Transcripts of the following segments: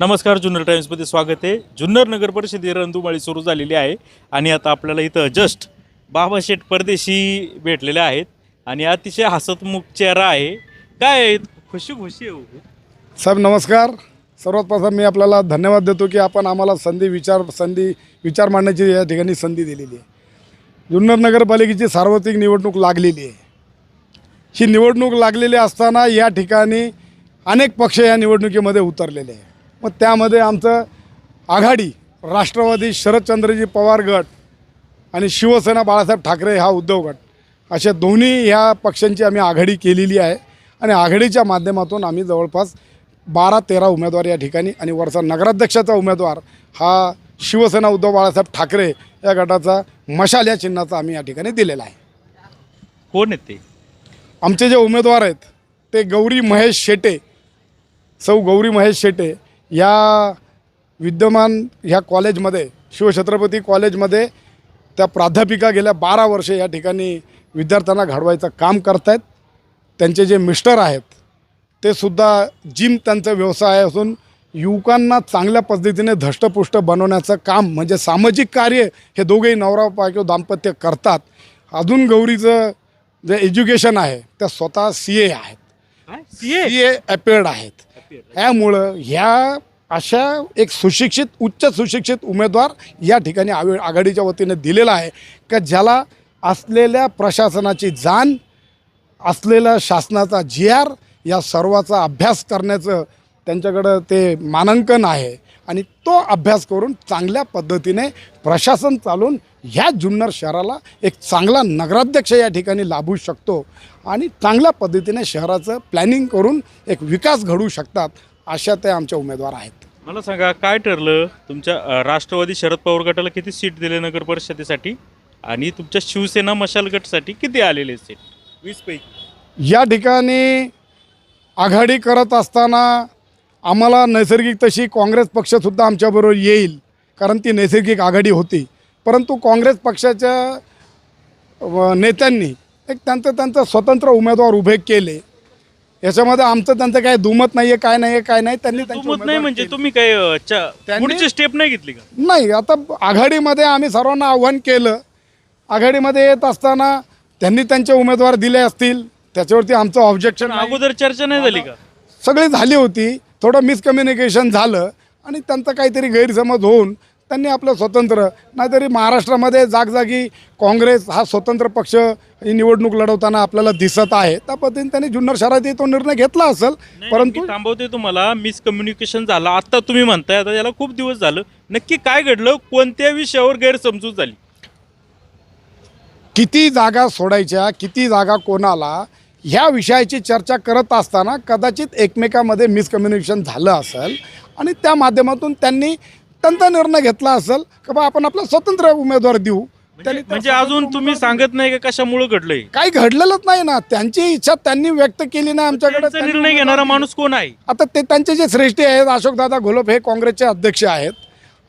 नमस्कार जुन्नर टाइम्समध्ये स्वागत आहे. जुन्नर नगर परिषदे रंधुमाळी सुरू झालेली आहे आणि आता आपल्याला इथं जस्ट बाबाशेठ परदेशी भेटलेले आहेत आणि अतिशय हसतमुख चेहरा आहे. काय आहेत खुशी खुशी आहे हो. साहेब नमस्कार. सर्वात प्रथम मी आपल्याला धन्यवाद देतो की आपण आम्हाला संधी विचार संधी विचार मांडण्याची या ठिकाणी संधी दिलेली आहे. जुन्नर नगरपालिकेची सार्वत्रिक निवडणूक लागलेली आहे. ही निवडणूक लागलेली असताना या ठिकाणी अनेक पक्ष या निवडणुकीमध्ये उतरलेले आहे मग त्यामध्ये आमचं आघाडी राष्ट्रवादी शरदचंद्रजी पवार गट आणि शिवसेना बाळासाहेब ठाकरे हा उद्धव गट. अशा दोन्ही ह्या पक्षांची आम्ही आघाडी केलेली आहे. आणि आघाडीच्या माध्यमातून आम्ही जवळपास बारा तेरा उमेदवार या ठिकाणी आणि वरचा नगराध्यक्षाचा उमेदवार हा शिवसेना उद्धव बाळासाहेब ठाकरे या गटाचा मशाल या चिन्हाचा आम्ही या ठिकाणी दिलेला आहे. कोण आहेत ते? आमचे जे उमेदवार आहेत ते गौरी महेश शेटे. सौ गौरी महेश शेटे या विद्यमान ह्या कॉलेजमध्ये शिवछत्रपती कॉलेजमध्ये त्या प्राध्यापिका गेल्या बारा वर्षे या ठिकाणी विद्यार्थ्यांना घडवायचं काम करतायत. त्यांचे जे मिस्टर आहेत ते सुद्धा जिम त्यांचा व्यवसाय असून युवकांना चांगल्या पद्धतीने धष्टपुष्ट बनवण्याचं काम म्हणजे सामाजिक कार्य हे दोघेही नवरा बायको दाम्पत्य करतात. अजून गौरीचं जे एज्युकेशन आहे त्या स्वतः सी ए आहेत? सी ए अपेअर्ड आहेत. त्यामुळं ह्या अशा एक सुशिक्षित उच्च सुशिक्षित उमेदवार या ठिकाणी आवे आघाडीच्या वतीने दिलेला आहे. का ज्याला असलेल्या प्रशासनाची जाण असलेला शासनाचा जी आर या सर्वाचा अभ्यास करण्याचं त्यांच्याकडं ते मानांकन आहे. आणि तो अभ्यास करून चांगल्या पद्धतीने प्रशासन चालून ह्या जुन्नर शहराला एक चांगला नगराध्यक्ष या ठिकाणी लाभू शकतो आणि चांगल्या पद्धतीने शहराचं प्लॅनिंग करून एक विकास घडवू शकतात अशा ते आमचे उमेदवार आहेत. मला सांगा काय ठरलं? तुमच्या राष्ट्रवादी शरद पवार गटाला किती सीट दिले नगर परिषदेसाठी? आणि तुमच्या शिवसेना मशाल गटसाठी किती आलेले सीट? वीस पैकी. या ठिकाणी आघाडी करत असताना आम्हाला नैसर्गिक तशी काँग्रेस पक्षसुद्धा आमच्याबरोबर येईल कारण ती नैसर्गिक आघाडी होती. परंतु काँग्रेस पक्षाच्या नेत्यांनी एक त्यांचं त्यांचं स्वतंत्र उमेदवार उभे केले. याच्यामध्ये आमचं त्यांचं काय दुमत नाही आहे काय नाही आहे काय नाही त्यांनी त्यांचे तुमत नाही म्हणजे. तुम्ही काय त्यांनी- पुढची स्टेप नाही घेतली का? नाही आता आघाडीमध्ये आम्ही सर्वांना आव्हान केलं. आघाडीमध्ये येत असताना त्यांनी त्यांचे उमेदवार दिले असतील त्याच्यावरती आमचं ऑब्जेक्शन अगोदर चर्चा नाही झाली का? सगळी झाली होती. थोडं मिसकम्युनिकेशन झालं आणि त्यांचा काहीतरी गैरसमज होऊन त्यांनी आपलं स्वतंत्र नाहीतरी महाराष्ट्रामध्ये जागजागी काँग्रेस हा स्वतंत्र पक्ष ही निवडणूक लढवताना आपल्याला दिसत आहे. त्या पद्धतीने त्यांनी जुन्नर शहरातही तो निर्णय घेतला असेल परंतु थांबवते तुम्हाला. मिसकम्युनिकेशन झालं. आता तुम्ही म्हणताय आता याला खूप दिवस झालं. नक्की काय घडलं? कोणत्या विषयावर गैरसमजूत झाली? किती जागा सोडायच्या किती जागा कोणाला ह्या विषयाची चर्चा करत असताना कदाचित एकमेकामध्ये मिसकम्युनिकेशन झालं असेल आणि त्या माध्यमातून त्यांनी त्यांचा निर्णय घेतला असेल की बा आपण आपला स्वतंत्र उमेदवार देऊ? त्यांनी त्या म्हणजे अजून तुम्ही सांगत नाही का कशामुळे घडलंय? काही घडलेलंच नाही ना. त्यांची इच्छा त्यांनी व्यक्त केली नाही आमच्याकडे. त्यांचा त्यांनी निर्णय घेणारा माणूस कोण आहे? आता ते त्यांचे जे श्रेष्ठी आहेत अशोकदादा घोलप हे काँग्रेसचे अध्यक्ष आहेत.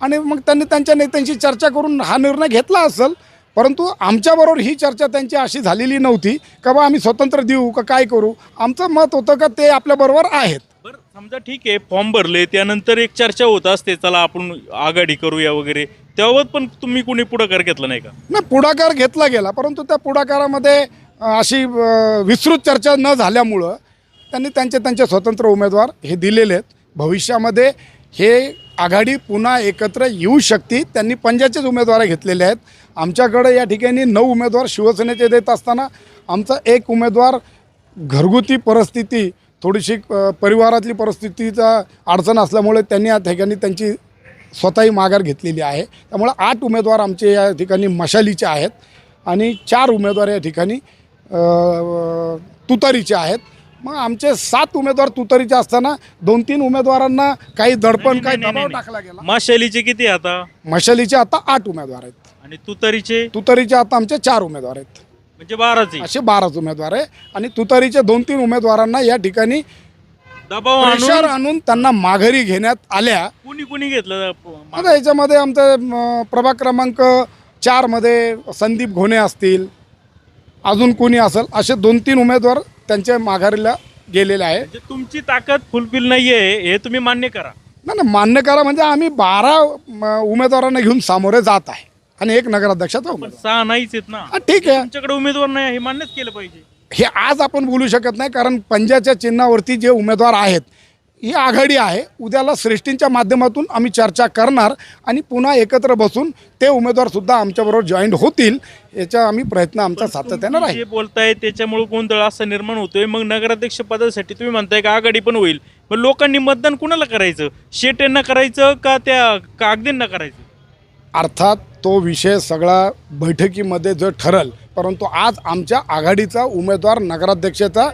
आणि मग त्यांनी त्यांच्या नेत्यांशी चर्चा करून हा निर्णय घेतला असेल परंतु आमच्याबरोबर ही चर्चा त्यांची अशी झालेली नव्हती का बा आम्ही स्वतंत्र देऊ का काय करू? आमचं मत होतं का ते आपल्याबरोबर आहेत. बरं समजा ठीक आहे फॉर्म भरले त्यानंतर एक चर्चा होत असते चला आपण आघाडी करूया वगैरे. तेव्हा पण तुम्ही कुणी पुढाकार घेतला नाही का? नाही पुढाकार घेतला गेला परंतु त्या पुढाकारामध्ये अ, अशी अ, विस्तृत चर्चा न झाल्यामुळं त्यांनी त्यांचे त्यांचे स्वतंत्र उमेदवार हे दिलेले आहेत. भविष्यामध्ये हे आघाडी पुन्हा एकत्र येऊ शकते त्यांनी पंजाचेच उमेदवार घेतलेले आहेत. आमच्याकडे या ठिकाणी नऊ उमेदवार शिवसेनेचे देत असताना आमचा एक उमेदवार घरगुती परिस्थिती थोडीशी परिवारातली परिस्थितीचा अडचण असल्यामुळे त्यांनी या ठिकाणी त्यांची स्वतःही माघार घेतलेली आहे. त्यामुळे आठ उमेदवार आमचे या ठिकाणी मशालीचे आहेत आणि चार उमेदवार या ठिकाणी तुतारीचे आहेत. मग आमचे सात उमेदवार तुतारीचे असताना दोन तीन उमेदवारांना काही दडपण काही दबाव. टाकला गेला. माशालीचे किती आता? मशालीचे आता आठ उमेदवार आहेत. आणि तुतारीचे? तुतारीचे आता आमचे चार उमेदवार आहेत. म्हणजे बाराचे. असे बाराच उमेदवार आहे. आणि तुतारीचे दोन तीन उमेदवारांना या ठिकाणी दबाव प्रेशर आणून आणून त्यांना माघारी घेण्यात आल्या. कुणी कुणी घेतलं आता याच्यामध्ये आमचं म, प्रभाग क्रमांक चारमध्ये संदीप घोणे असतील. अजून कोणी असेल असे दोन तीन उमेदवार त्यांच्या माघारीला गेलेले आहे. म्हणजे तुमची ताकद फुलफिल नाहीये हे तुम्ही मान्य करा. नाही नाही मान्य करा म्हणजे आम्ही बारा म, उमेदवारांना घेऊन सामोरे जात आहे. आणि एक नगराध्यक्षाचा पण उमेदवार सहा नाहीच आहेत ना. हा, ठीक आहे. तुमच्याकडे उमेदवार नाही हे मान्यच केलं पाहिजे. हे आज आपण बोलू शकत नाही कारण पंजाच्या चिन्हावरती जे उमेदवार आहेत ही आघाडी आहे. उद्याला श्रेष्ठींच्या माध्यमातून आम्ही चर्चा करणार आणि पुन्हा एकत्र बसून ते उमेदवारसुद्धा आमच्याबरोबर जॉईन होतील याचा आम्ही प्रयत्न आमचा सातत्यानं तुम्ही राहील. जे बोलताय त्याच्यामुळे गोंधळ असा निर्माण होतोय. मग नगराध्यक्ष पदासाठी तुम्ही म्हणताय का आघाडी पण होईल. मग लोकांनी मतदान कुणाला करायचं? शेटेंना करायचं का त्या कागदींना करायचं? अर्थात तो विषय सगळा बैठकीमध्ये जो ठरल परंतु आज आमच्या आघाडीचा उमेदवार नगराध्यक्षाचा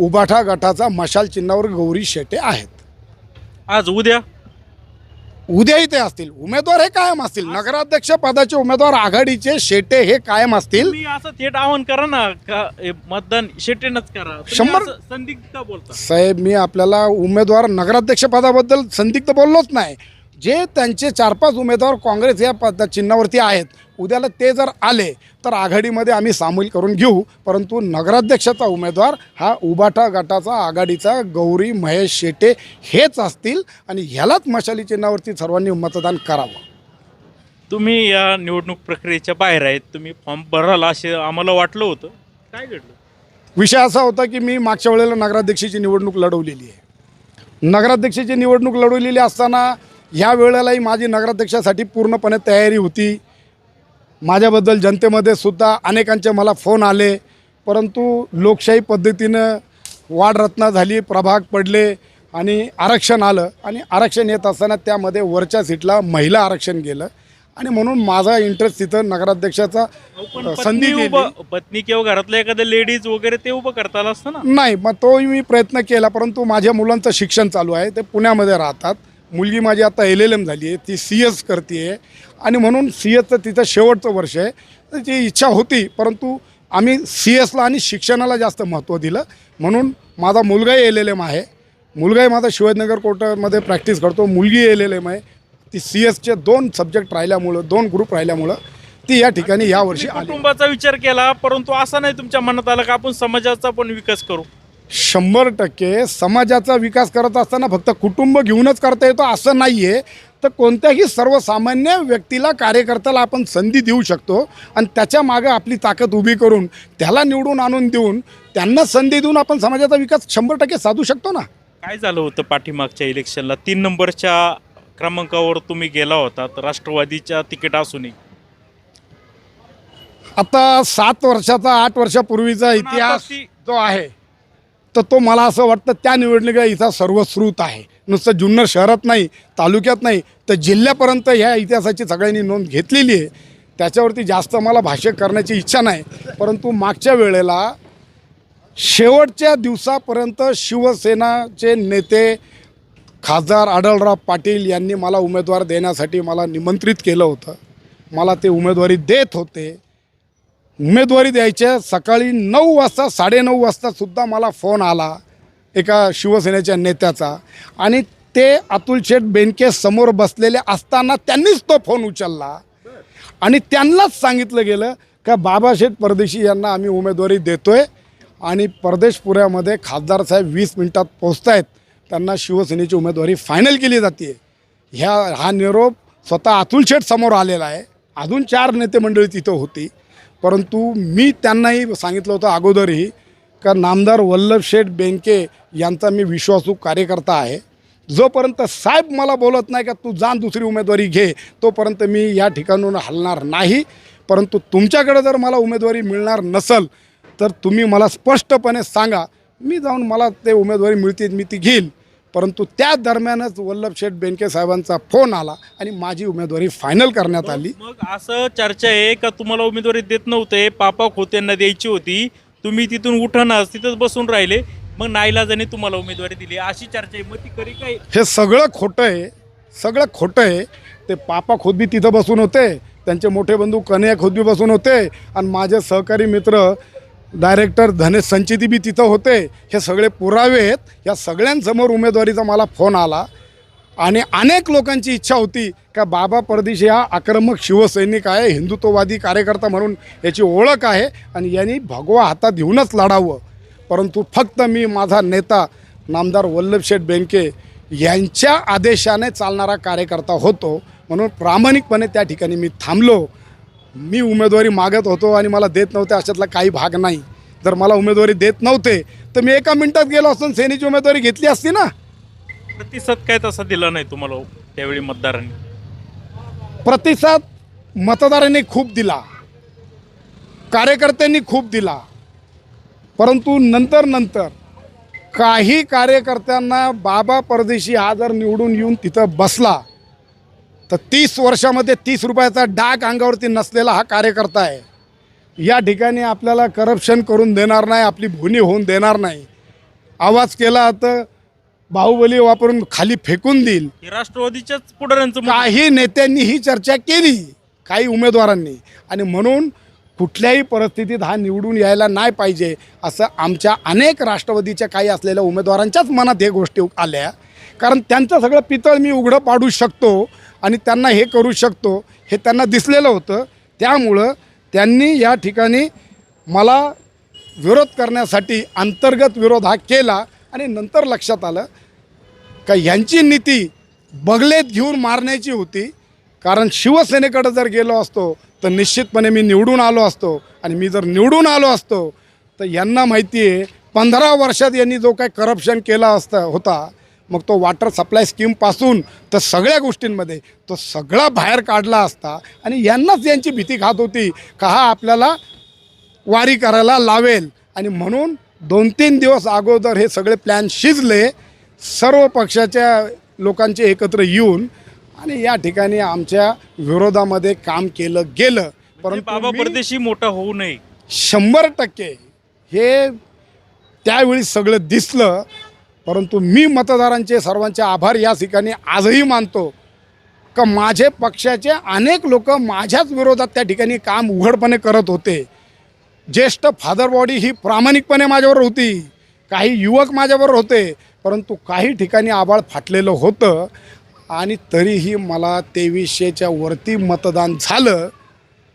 उबाठा गटाचा मशाल चिन्हावर गौरी शेटे आहेत. आज उद्या? उद्याही ते असतील. उमेदवार हे कायम असतील. नगराध्यक्ष पदाचे उमेदवार आघाडीचे शेटे हे कायम असतील. तुम्ही असं थेट आवाहन करा ना का हे मतदान शेटेनच करा. तुम्ही शंभर- असं संदिग्ध बोलता. साहेब मी आपल्याला उमेदवार नगराध्यक्ष पदाबद्दल संदिग्ध बोललोच नाही. जे त्यांचे चार पाच उमेदवार काँग्रेस या पद चिन्हावरती आहेत उद्याला ते जर आले तर आघाडीमध्ये आम्ही सामील करून घेऊ. परंतु नगराध्यक्षाचा उमेदवार हा उबाटा गटाचा आघाडीचा गौरी महेश शेटे हेच असतील आणि ह्यालाच मशाली चिन्हावरती सर्वांनी मतदान करावं. तुम्ही या निवडणूक प्रक्रियेच्या बाहेर आहेत तुम्ही फॉर्म भराल असे आम्हाला वाटलं होतं. काय घडलं? विषय असा होता की मी मागच्या वेळेला नगराध्यक्षाची निवडणूक लढवलेली आहे. नगराध्यक्षाची निवडणूक लढवलेली असताना ह्या वेळेलाही माझी नगराध्यक्षासाठी पूर्णपणे तयारी होती. माझ्याबद्दल जनतेमध्ये सुद्धा अनेकांचे मला फोन आले. परंतु लोकशाही पद्धतीनं वाढरत्ना झाली प्रभाग पडले आणि आरक्षण आलं. आणि आरक्षण येत असताना त्यामध्ये वरच्या सीटला महिला आरक्षण गेलं. आणि म्हणून माझा इंटरेस्ट तिथं नगराध्यक्षाचा संधी पत्नी किंवा घरातलं एखादं लेडीज वगैरे ते उभं करता आलं असतं ना? नाही मग तोही मी प्रयत्न केला. परंतु माझ्या मुलांचं शिक्षण चालू आहे. ते पुण्यामध्ये राहतात. मुलगी माझी आता एल एल एम झाली आहे ती सी एस करते आहे. आणि म्हणून सी एसचं तिचं शेवटचं वर्ष आहे. त्याची इच्छा होती परंतु आम्ही सी एसला आणि शिक्षणाला जास्त महत्त्व दिलं. म्हणून माझा मुलगाही एल एल एम आहे. मुलगाही माझा शिवाजीनगर कोर्टामध्ये प्रॅक्टिस करतो मुलगी एल एल एम आहे. ती सी एसचे दोन सब्जेक्ट राहिल्यामुळं दोन ग्रुप राहिल्यामुळं ती या ठिकाणी यावर्षी कुटुंबाचा विचार केला परंतु असा नाही तुमच्या मनात आला का आपण समाजाचा पण विकास करू? शंभर टक्के समाजाचा विकास करत असताना फक्त कुटुंब घेऊनच करता येतो असं नाही आहे तर कोणत्याही सर्वसामान्य व्यक्तीला कार्यकर्त्याला आपण संधी देऊ शकतो आणि त्याच्या मागं आपली ताकद उभी करून त्याला निवडून आणून देऊन त्यांना संधी देऊन आपण समाजाचा विकास शंभर टक्के साधू शकतो ना? काय झालं होतं पाठीमागच्या इलेक्शनला? तीन नंबरच्या क्रमांकावर तुम्ही गेला होता तर राष्ट्रवादीच्या तिकीट असूनही. आता सात वर्षाचा आठ वर्षापूर्वीचा इतिहास जो आहे तर तो मला असं वाटतं त्या निवडणुका इथं सर्वश्रुत आहे. नुसतं जुन्नर शहरात नाही तालुक्यात नाही तर जिल्ह्यापर्यंत ह्या इतिहासाची सगळ्यांनी नोंद घेतलेली आहे. त्याच्यावरती जास्त मला भाष्य करण्याची इच्छा नाही. परंतु मागच्या वेळेला शेवटच्या दिवसापर्यंत शिवसेनाचे नेते खासदार आढळराव पाटील यांनी मला उमेदवार देण्यासाठी मला निमंत्रित केलं होतं. मला ते उमेदवारी देत होते. उमेदवारी द्यायच्या सकाळी नऊ वाजता साडेनऊ वाजतासुद्धा मला फोन आला एका शिवसेनेच्या नेत्याचा. आणि ते अतुल शेठ बेनके समोर बसलेले असताना त्यांनीच तो फोन उचलला. आणि त्यांनाच सांगितलं गेलं का बाबाशेठ परदेशी यांना आम्ही उमेदवारी देतोय आणि परदेशपुऱ्यामध्ये खासदार साहेब वीस मिनिटात पोचत आहेत त्यांना शिवसेनेची उमेदवारी फायनल केली जाते. ह्या हा निरोप स्वतः अतुल शेठ समोर आलेला आहे. अजून चार नेते मंडळी तिथं होती. परंतु मी त्यांनाही सांगितलं होतं अगोदरही का नामदार वल्लभ शेठ बेंके यांचा मी विश्वासू कार्यकर्ता आहे. जोपर्यंत साहेब मला बोलत नाही का तू जाण दुसरी उमेदवारी घे तोपर्यंत मी या ठिकाणून हलणार नाही. परंतु तुमच्याकडे जर मला उमेदवारी मिळणार नसेल तर तुम्ही मला स्पष्टपणे सांगा मी जाऊन मला ते उमेदवारी मिळते मी ती घेईल. परंतु त्या दरम्यानच वल्लभ शेठ बेनके साहेबांचा फोन आला आणि माझी उमेदवारी फायनल करण्यात आली. मग असं चर्चा आहे का? तुम्हाला उमेदवारी देत नव्हते पापा खोत्यांना द्यायची होती तुम्ही तिथून उठणार तिथंच बसून राहिले मग नाईलाजाने तुम्हाला उमेदवारी दिली. अशी चर्चा आहे. मग ती खरी काय? हे सगळं खोटं आहे सगळं खोटं आहे. ते पापा खोदबी तिथं बसून होते त्यांचे मोठे बंधू कन्हैया खोदबी बसून होते आणि माझे सहकारी मित्र डायरेक्टर धनेश संचिती बी तिथं होते. हे सगळे पुरावे आहेत. या सगळ्यांसमोर उमेदवारीचा मला फोन आला. आणि अनेक लोकांची इच्छा होती का बाबा परदेशी हा आक्रमक शिवसैनिक आहे हिंदुत्ववादी कार्यकर्ता म्हणून याची ओळख आहे आणि यांनी भगवा हातात घेऊनच लढावं. परंतु फक्त मी माझा नेता नामदार वल्लभ शेठ बेंके यांच्या आदेशाने चालणारा कार्यकर्ता होतो. म्हणून प्रामाणिकपणे त्या ठिकाणी मी थांबलो. मी उमेदवारी मागत होतो आणि मला देत नव्हते अशातला काही भाग नाही. जर मला उमेदवारी देत नव्हते तर मी एका मिनिटात गेलो असतो आणि सेनेची उमेदवारी घेतली असती ना. प्रतिसाद काय तसा दिला नाही तुम्हाला त्यावेळी मतदारांनी? प्रतिसाद मतदारांनी खूप दिला. कार्यकर्त्यांनी खूप दिला. परंतु नंतर नंतर काही कार्यकर्त्यांना बाबा परदेशी हा जर निवडून येऊन तिथं बसला तर तीस वर्षामध्ये तीस रुपयाचा डाग अंगावरती नसलेला हा कार्यकर्ता आहे. या ठिकाणी आपल्याला करप्शन करून देणार नाही आपली भुनी होऊन देणार नाही. आवाज केला तर बाहुबली वापरून खाली फेकून देईल. राष्ट्रवादीच्याच पुढाऱ्यांचं काही नेत्यांनी ही चर्चा केली काही उमेदवारांनी. आणि म्हणून कुठल्याही परिस्थितीत हा निवडून यायला नाही पाहिजे असं आमच्या अनेक राष्ट्रवादीच्या काही असलेल्या उमेदवारांच्याच मनात हे गोष्टी आल्या. कारण त्यांचं सगळं पितळ मी उघडं पाडू शकतो आणि त्यांना हे करू शकतो हे त्यांना दिसलेलं होतं. त्यामुळं त्यांनी या ठिकाणी मला विरोध करण्यासाठी अंतर्गत विरोध हा केला आणि नंतर लक्षात आलं का यांची नीती बगलेत घेऊन मारण्याची होती. कारण शिवसेनेकडं जर गेलो असतो तर निश्चितपणे मी निवडून आलो असतो. आणि मी जर निवडून आलो असतो तर यांना माहिती आहे पंधरा वर्षात यांनी जो काही करप्शन केला असता होता मग तो वॉटर सप्लाय स्कीमपासून तर सगळ्या गोष्टींमध्ये तो सगळा बाहेर काढला असता आणि यांनाच यांची भीती खात होती का हा आपल्याला वारी करायला लावेल. आणि म्हणून दोन तीन दिवस अगोदर हे सगळे प्लॅन शिजले. सर्व पक्षाच्या लोकांचे एकत्र येऊन आणि या ठिकाणी आमच्या विरोधामध्ये काम केलं गेलं. म्हणजे परंतु बाबा परदेशी मोठा होऊ नये. शंभर टक्के हे त्यावेळी सगळं दिसलं. परंतु मी मतदारांचे सर्वांचे आभार या ठिकाणी आजही मानतो. का माझे पक्षाचे अनेक लोक माझ्याच विरोधात त्या ठिकाणी काम उघडपणे करत होते. ज्येष्ठ फादर बॉडी ही प्रामाणिकपणे माझ्यावर होती. काही युवक माझ्यावर होते परंतु काही ठिकाणी आबाळ फाटलेलं होतं. आणि तरीही मला तेवीसशेच्या वरती मतदान झालं.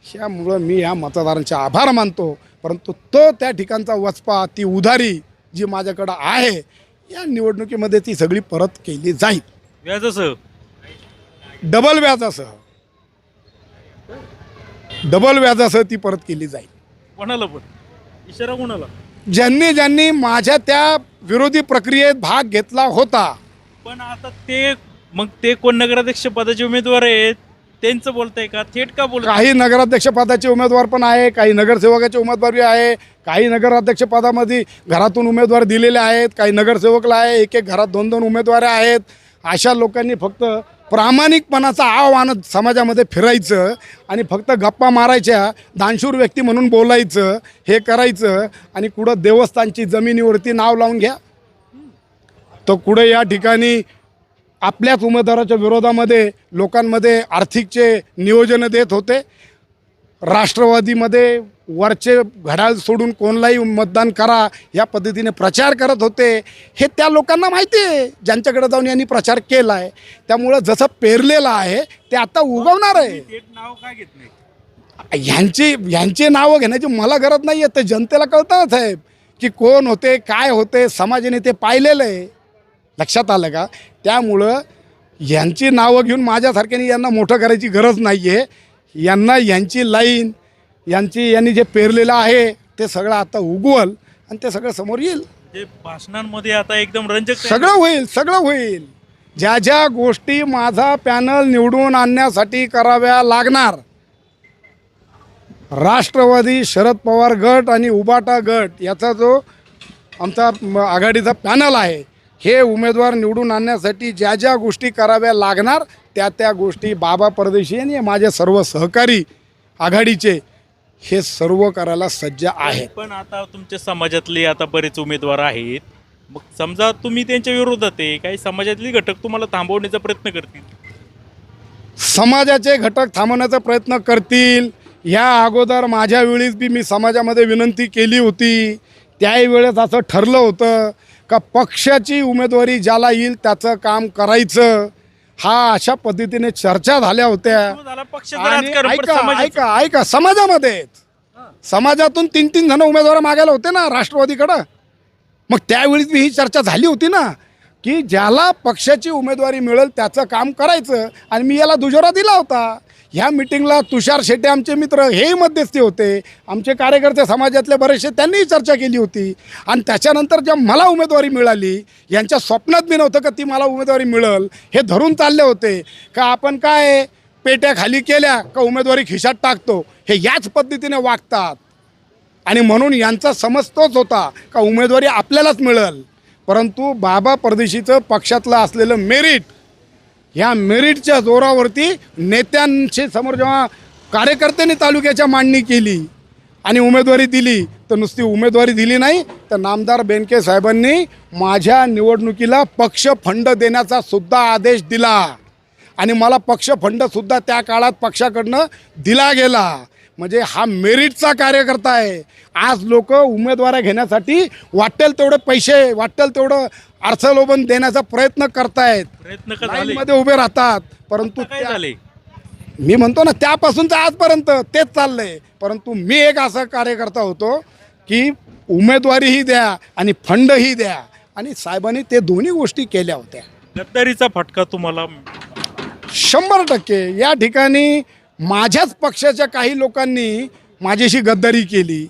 ह्यामुळं मी या मतदारांचे आभार मानतो. परंतु तो त्या ठिकाणचा वचपा ती उधारी जी माझ्याकडं आहे या निवडणुकीमध्ये ती सगळी परत केली जाईल. व्याजासह? डबल व्याजासह. डबल व्याजासह ती परत केली जाईल. कोणाला पण? इशारा कोणाला? ज्यांनी ज्यांनी माझ्या त्या विरोधी प्रक्रियेत भाग घेतला होता. पण आता ते मग ते कोण नगराध्यक्ष पदाचे उमेदवार आहेत? त्यांचं बोलताय का? थेट का बोलत काही नगराध्यक्षपदाचे उमेदवार पण आहे काही नगरसेवकाचे उमेदवारी आहे काही नगराध्यक्षपदामध्ये घरातून उमेदवार दिलेले आहेत काही नगरसेवकला आहे एक एक घरात दोन दोन उमेदवार आहेत. अशा लोकांनी फक्त प्रामाणिकपणाचं आव्हान समाजामध्ये फिरायचं आणि फक्त गप्पा मारायच्या दानशूर व्यक्ती म्हणून बोलायचं हे करायचं आणि कुठं देवस्थानची जमिनीवरती नाव लावून घ्या. तर कुठे या ठिकाणी आपल्याच उमेदवाराच्या विरोधामध्ये लोकांमध्ये आर्थिकचे नियोजन देत होते. राष्ट्रवादीमध्ये वरचे घड्याळ सोडून कोणलाही मतदान करा या पद्धतीने प्रचार करत होते. हे त्या लोकांना माहिती आहे ज्यांच्याकडे जाऊन यांनी प्रचार केला आहे त्यामुळं जसं पेरलेलं आहे ते आता उगवणार आहे. नाव का घेत नाही? ह्यांची ह्यांची नावं घेण्याची मला गरज नाही आहे ते जनतेला कळतं साहेब की कोण होते काय होते समाजाने ते पाहिलेलं आहे. लक्षात आलं का? त्यामुळं यांची नावं घेऊन माझ्यासारख्याने यांना मोठं करायची गरज नाही आहे यांना यांची लाईन यांची यांनी जे पेरलेलं आहे ते सगळं आता उगवल आणि ते सगळं समोर येईल. जे भाषणांमध्ये आता एकदम रंजक सगळं होईल सगळं होईल. ज्या ज्या गोष्टी माझा पॅनल निवडून आणण्यासाठी कराव्या लागणार राष्ट्रवादी शरद पवार गट आणि उबाटा गट याचा जो आमचा आघाडीचा पॅनल आहे हे उमेदवार निवडून आणण्यासाठी ज्या ज्या गोष्टी कराव्या लागणार त्या त्या गोष्टी बाबा परदेशी आणि माझे सर्व सहकारी आघाडीचे हे सर्व करायला सज्ज आहेत. पण आता तुमच्या समाजातले आता बरेच उमेदवार आहेत. मग समजा तुम्ही त्यांच्या विरोधात आहे काही समाजातले घटक तुम्हाला थांबवण्याचा प्रयत्न करतील? समाजाचे घटक थांबवण्याचा प्रयत्न करतील. या अगोदर माझ्या वेळीच बी मी समाजामध्ये विनंती केली होती. त्याही वेळेस असं ठरलं होतं का पक्षाची उमेदवारी ज्याला येईल त्याचं काम करायचं? हा अशा पद्धतीने चर्चा झाल्या होत्या. आणि ऐका ऐका ऐका समाजामध्येच समाजातून तीन तीन जण उमेदवार मागायला होते ना राष्ट्रवादीकडं. मग त्यावेळीच बी ही चर्चा झाली होती ना की ज्याला पक्षाची उमेदवारी मिळेल त्याचं काम करायचं आणि मी याला दुजोरा दिला होता. ह्या मिटिंगला तुषार शेट्टी आमचे मित्र हेही मध्यस्थी होते. आमचे कार्यकर्ते समाजातले बरेचसे त्यांनीही चर्चा केली होती. आणि त्याच्यानंतर ज्या मला उमेदवारी मिळाली यांच्या स्वप्नात बी नव्हतं का ती मला उमेदवारी मिळेल? हे धरून चालले होते. का आपण काय पेट्या खाली केल्या का उमेदवारी खिशात टाकतो? हे याच पद्धतीने वागतात. आणि म्हणून यांचा समज तोच होता का उमेदवारी आपल्यालाच मिळेल. परंतु बाबा परदेशीचं पक्षातलं असलेलं मेरिट ह्या मेरिटच्या जोरावरती नेत्यांशी समोर जेव्हा कार्यकर्त्यांनी तालुक्याच्या मांडणी केली आणि उमेदवारी दिली तर नुसती उमेदवारी दिली नाही तर नामदार बेनके साहेबांनी माझ्या निवडणुकीला पक्ष फंड देण्याचा सुद्धा आदेश दिला. आणि मला पक्ष फंडसुद्धा त्या काळात पक्षाकडनं दिला गेला. म्हणजे हा मेरिटचा कार्यकर्ता आहे. आज लोक उमेदवाऱ्या घेण्यासाठी वाटेल तेवढे पैसे वाटेल तेवढं अर्थलोभन देण्याचा प्रयत्न करतायत. प्रयत्न लाईनमध्ये उभे राहतात. परंतु झाले? मी म्हणतो ना त्यापासून तर आजपर्यंत तेच चाललंय. परंतु मी एक असा कार्यकर्ता होतो की उमेदवारीही द्या आणि फंडही द्या. आणि साहेबांनी ते दोन्ही गोष्टी केल्या होत्या. गद्दारीचा फटका तुम्हाला? शंभर टक्के. या ठिकाणी माझ्याच पक्षाच्या काही लोकांनी माझ्याशी गद्दारी केली.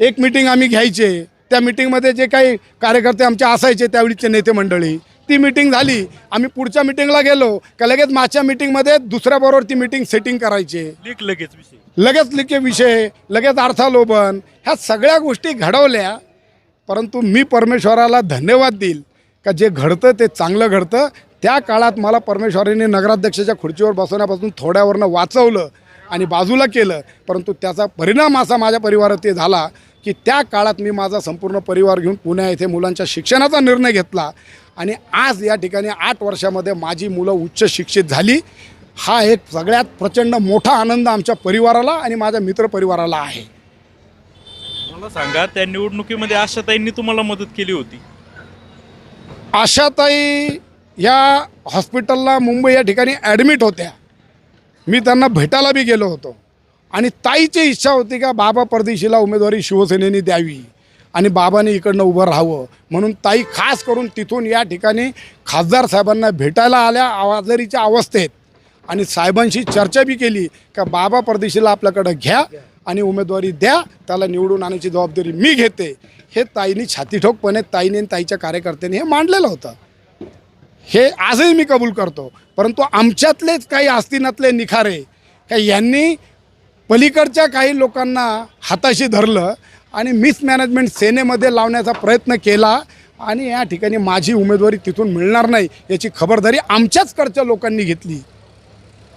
एक मिटिंग आम्ही घ्यायचे. त्या मिटिंगमध्ये जे काही कार्यकर्ते आमचे असायचे त्यावेळीचे नेते मंडळी. ती मिटिंग झाली. आम्ही पुढच्या मिटिंगला गेलो. का लगेच मागच्या मिटिंगमध्ये दुसऱ्याबरोबर ती मिटिंग सेटिंग करायची. लगेच लगेच लिखे विषय लगेच अर्थालोभन ह्या सगळ्या गोष्टी घडवल्या. परंतु मी परमेश्वराला धन्यवाद देईल. का जे घडतं ते चांगलं घडतं. त्या काळात मला परमेश्वराने नगराध्यक्षाच्या खुर्चीवर बसवण्यापासून थोड्यावरनं वाचवलं आणि बाजूला केलं परंतु त्याचा परिणाम असा माझ्या परिवारात ते झाला की त्या काळात मी माझा संपूर्ण परिवार घेऊन पुण्या येथे मुलांच्या शिक्षणाचा निर्णय घेतला आणि आज या ठिकाणी आठ वर्षामध्ये माझी मुलं उच्च शिक्षित झाली. हा एक सगळ्यात प्रचंड मोठा आनंद आमच्या परिवाराला आणि माझ्या मित्रपरिवाराला आहे. मला सांगा त्या निवडणुकीमध्ये आशाताईंनी तुम्हाला मदत केली होती. आशाताई या हॉस्पिटलला मुंबई या ठिकाणी ॲडमिट होत्या. मी त्यांना भेटायला बी गेलो होतो. आणि ताईची इच्छा होती का बाबा परदेशीला उमेदवारी शिवसेनेने द्यावी आणि बाबाने इकडनं उभं राहावं. म्हणून ताई खास करून तिथून या ठिकाणी खासदार साहेबांना भेटायला आल्या आजारीच्या अवस्थेत. आणि साहेबांशी चर्चा बी केली का बाबा परदेशीला आपल्याकडं घ्या आणि उमेदवारी द्या त्याला निवडून आणण्याची जबाबदारी मी घेते. हे ताईनी छातीठोकपणे ताईने आणि ताईच्या कार्यकर्त्यांनी हे मांडलेलं होतं. हे आजही मी कबूल करतो. परंतु आमच्यातलेच काही आस्तीनातले निखारे का यांनी पलीकडच्या काही लोकांना हाताशी धरलं आणि मिसमॅनेजमेंट सेनेमध्ये लावण्याचा प्रयत्न केला आणि या ठिकाणी माझी उमेदवारी तिथून मिळणार नाही याची खबरदारी आमच्याचकडच्या लोकांनी घेतली.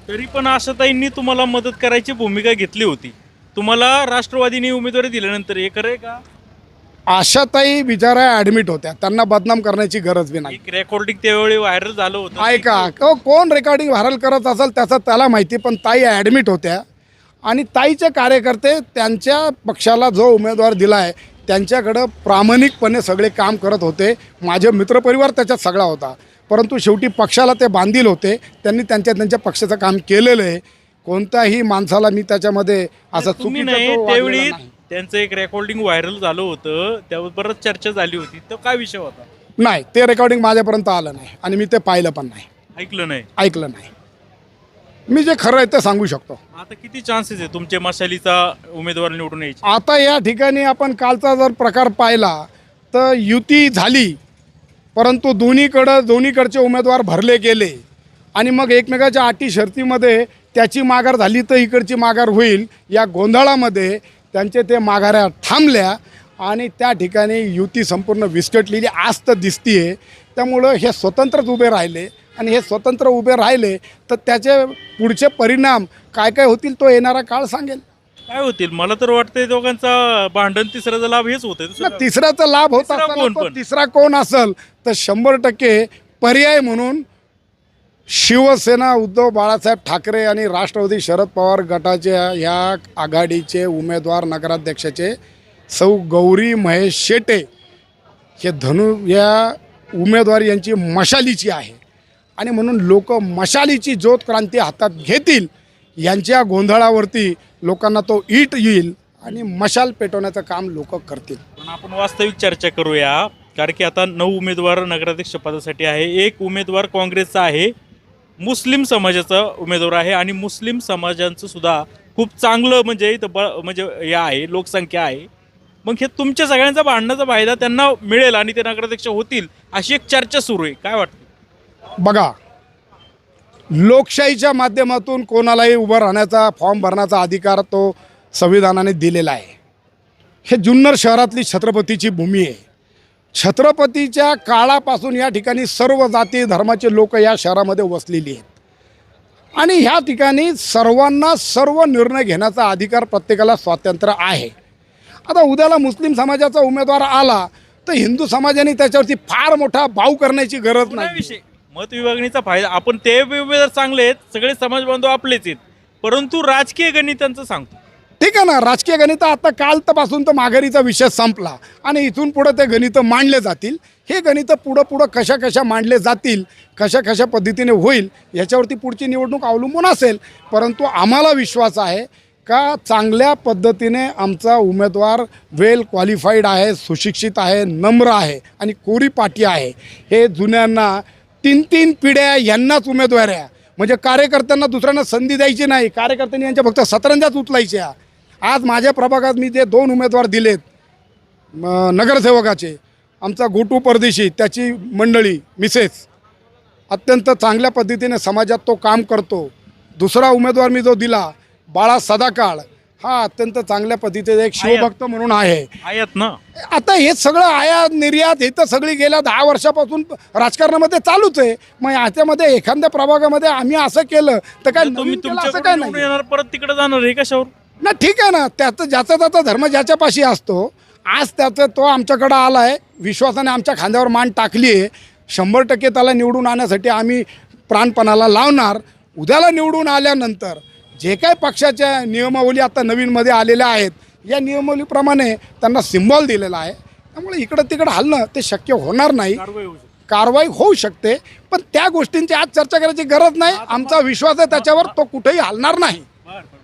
तरी पण आशाताईंनी तुम्हाला मदत करायची भूमिका घेतली होती. तुम्हाला राष्ट्रवादीने उमेदवारी दिल्यानंतर हे आहे का? आशाताई बिचारा ॲडमिट होत्या. त्यांना बदनाम करण्याची गरज बी नाही. रेकॉर्डिंग त्यावेळी व्हायरल झालं होतं. ऐका को- कोण रेकॉर्डिंग व्हायरल करत असेल त्याचं त्याला माहिती पण ताई ॲडमिट होत्या. आणि ताईचे कार्यकर्ते त्यांच्या पक्षाला जो उमेदवार दिला आहे त्यांच्याकडं प्रामाणिकपणे सगळे काम करत होते. माझे मित्रपरिवार त्याच्यात सगळा होता. परंतु शेवटी पक्षाला ते बांधील होते. त्यांनी त्यांच्या त्यांच्या पक्षाचं काम केलेलं आहे. कोणत्याही माणसाला मी त्याच्यामध्ये असं तुम्ही चुकीचं नाही तो वागलेला त्यावेळी नाही. त्यांचं एक रेकॉर्डिंग व्हायरल झालं होतं. त्यावर बरंच चर्चा झाली होती. तो काय विषय होता? नाही ते रेकॉर्डिंग माझ्यापर्यंत आलं नाही आणि मी ते पाहिलं पण नाही. ऐकलं नाही? ऐकलं नाही. मी जे खरं आहे ते सांगू शकतो. आता किती चान्सेस आहे तुमच्या मशालीचा उमेदवार निवडून यायचे? आता या ठिकाणी आपण कालचा जर प्रकार पाहिला तर युती झाली परंतु दोन्हीकडं दोन्हीकडचे उमेदवार भरले गेले. आणि मग एकमेकाच्या अटी शर्तीमध्ये त्याची माघार झाली तर इकडची माघार होईल. या गोंधळामध्ये त्यांचे ते माघाऱ्या थांबल्या आणि त्या ठिकाणी युती संपूर्ण विस्कटलेली आज तर दिसतीये त्यामुळं हे स्वतंत्रच उभे राहिले आणि हे स्वतंत्र उभे राहिले तर त्याचे पुढचे परिणाम काय काय होतील तो येणारा काळ सांगेल काय होतील मला तर वाटतंय दोघांचा भांडण तिसऱ्याचा लाभ हेच ना काय? तिसऱ्याचा लाभ होत तिसरा असताना कोण तो? तिसरा कोण असेल तर शंभर टक्के पर्याय म्हणून शिवसेना उद्धव बाळासाहेब ठाकरे आणि राष्ट्रवादी शरद पवार गटाच्या या आघाडीचे उमेदवार नगराध्यक्षाचे सौ गौरी महेश शेटे हे धनु या उमेदवार यांची मशालीची आहे. आणि म्हणून लोक मशालीची ज्योत क्रांती हातात घेतील यांच्या गोंधळावरती लोकांना तो ईट येईल आणि मशाल पेटवण्याचं काम लोक करतील. पण आपण वास्तविक चर्चा करूया कारण की आता नऊ उमेदवार नगराध्यक्ष पदासाठी आहे. एक उमेदवार काँग्रेसचा आहे. मुस्लिम समाजाचा उमेदवार आहे आणि मुस्लिम समाजांचं सुद्धा खूप चांगलं म्हणजे इथं ब म्हणजे हे आहे लोकसंख्या आहे. मग हे तुमच्या सगळ्यांचा भांडणाचा फायदा त्यांना मिळेल आणि ते नगराध्यक्ष होतील अशी एक चर्चा सुरू आहे. काय वाटतं? बघा लोकशाहीच्या माध्यमातून कोणालाही उभं राहण्याचा फॉर्म भरण्याचा अधिकार तो संविधानाने दिलेला आहे. हे जुन्नर शहरातली छत्रपतीची भूमी आहे. छत्रपतीच्या काळापासून या ठिकाणी सर्व जाती धर्माचे लोक या शहरामध्ये वसलेली आहेत. आणि ह्या ठिकाणी सर्वांना सर्व निर्णय घेण्याचा अधिकार प्रत्येकाला स्वातंत्र्य आहे. आता उद्याला मुस्लिम समाजाचा उमेदवार आला तर हिंदू समाजाने त्याच्यावरती फार मोठा भाव करण्याची गरज नाही. विषय मत विभागणीचा फायदा आपण ते उमेदवार चांगले आहेत सगळे समाज बांधव आपलेच आहेत परंतु राजकीय गणितांचं सांगतो. ठीक आहे ना राजकीय गणित आता कालपासून तर माघारीचा विषय संपला. आणि इथून पुढं ते गणितं मांडले जातील. हे गणितं पुढं पुढं कशा कशा मांडले जातील कशा कशा पद्धतीने होईल याच्यावरती पुढची निवडणूक अवलंबून असेल. परंतु आम्हाला विश्वास आहे का चांगल्या पद्धतीने आमचा उमेदवार वेल क्वालिफाईड आहे सुशिक्षित आहे नम्र आहे आणि कोरी पाठी आहे? हे जुन्यांना तीन तीन पिढ्या यांनाच उमेदवार आहे. म्हणजे कार्यकर्त्यांना दुसऱ्यांना संधी द्यायची नाही. कार्यकर्त्यांनी यांच्या फक्त सतरंजाच उचलायच्या. आज माझ्या प्रभागात मी जे दोन उमेदवार दिलेत नगरसेवकाचे आमचा गोटू परदेशी त्याची मंडळी मिसेस अत्यंत चांगल्या पद्धतीने समाजात तो काम करतो. दुसरा उमेदवार मी जो दिला बाळा सदाकाळ हा अत्यंत चांगल्या पद्धतीचा एक शिवभक्त म्हणून आहे. आहेत ना? आता हे सगळं आयात निर्यात हे तर सगळी गेल्या दहा वर्षापासून राजकारणामध्ये चालूच आहे. मग याच्यामध्ये एखाद्या प्रभागामध्ये आम्ही असं केलं तर काय तुम्ही असं काय नाही येणार परत तिकडे जाणार आहे कशावर? ना ठीक आहे ना त्याचं ज्याचा त्याचा धर्म ज्याच्यापाशी असतो आज त्याचं तो आमच्याकडं आला आहे विश्वासाने आमच्या खांद्यावर मान टाकली आहे शंभर टक्के त्याला निवडून आणण्यासाठी आम्ही प्राणपणाला लावणार. उद्याला निवडून आल्यानंतर जे काय पक्षाच्या नियमावली आता नवीनमध्ये आलेल्या आहेत या नियमावलीप्रमाणे त्यांना सिम्बॉल दिलेला आहे. त्यामुळे इकडं तिकडं हलणं ते शक्य होणार नाही. कारवाई होऊ शकते. पण त्या गोष्टींची आज चर्चा करायची गरज नाही. आमचा विश्वास आहे त्याच्यावर तो कुठेही हलणार नाही.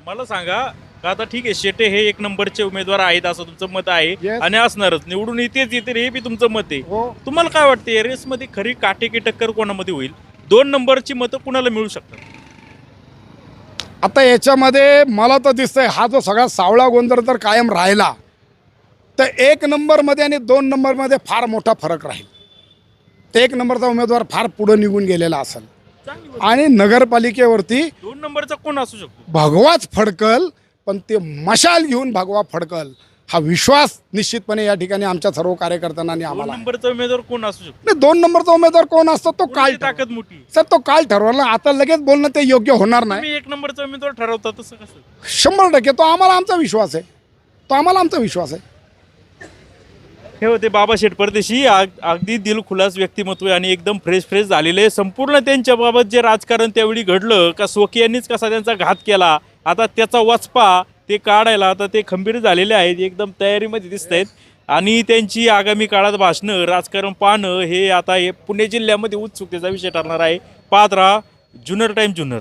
मला सांगा का आता ठीक आहे शेटे हे एक नंबरचे उमेदवार आहेत असं तुमचं मत आहे. Yes. आणि असणारच. निवडून येतेच येते हे बी तुमचं मत आहे. हो. तुम्हाला काय वाटतं या रेसमध्ये खरी काटेकी टक्कर कोणामध्ये होईल? दोन नंबरची मतं कुणाला मिळू शकतात? आता याच्यामध्ये मला तर दिसतंय हा जो सगळा सावळा गोंधळ जर कायम राहिला तर एक नंबरमध्ये आणि दोन नंबरमध्ये फार मोठा फरक राहील. एक नंबरचा उमेदवार फार पुढं निघून गेलेला असेल. चांगली गोष्ट. आणि नगरपालिकेवरती दोन नंबरचा कोण असू शकतो? भगवाच फडकल पण ते मशाल घेऊन भगवा फडकल हा विश्वास निश्चितपणे या ठिकाणी आमच्या सर्व कार्यकर्त्यांना आणि दोन आम्हाला आहे. नंबरचा उमेदवार कोण असू शकतो? नाही, दोन नंबरचा उमेदवार कोण असतो तो काल कोणाची ताकद मोठी? सर तो काल ठरवला. आता लगेच बोलणं ते योग्य होणार नाही. तुम्ही एक नंबरचा उमेदवार ठरवता तसं कसं? शंभर टक्के. तो आम्हाला आमचा विश्वास आहे. तो आम्हाला आमचा विश्वास आहे. हे होते बाबा शेठ परदेशी. अग- अगदी दिलखुलास व्यक्तिमत्व आहे आणि एकदम फ्रेश फ्रेश झालेले आहे. संपूर्ण त्यांच्याबाबत जे राजकारण त्यावेळी घडलं का स्वकीय यांनीच कसा त्यांचा घात केला आता त्याचा वचपा ते काढायला आता ते खंबीर झालेले आहेत एकदम तयारीमध्ये दिसत आहेत आणि त्यांची आगामी काळात भाषणं राजकारण पाहणं हे आता हे पुणे जिल्ह्यामध्ये उत्सुकतेचा विषय ठरणार आहे. पाहत राहा जुनर टाईम जुनर.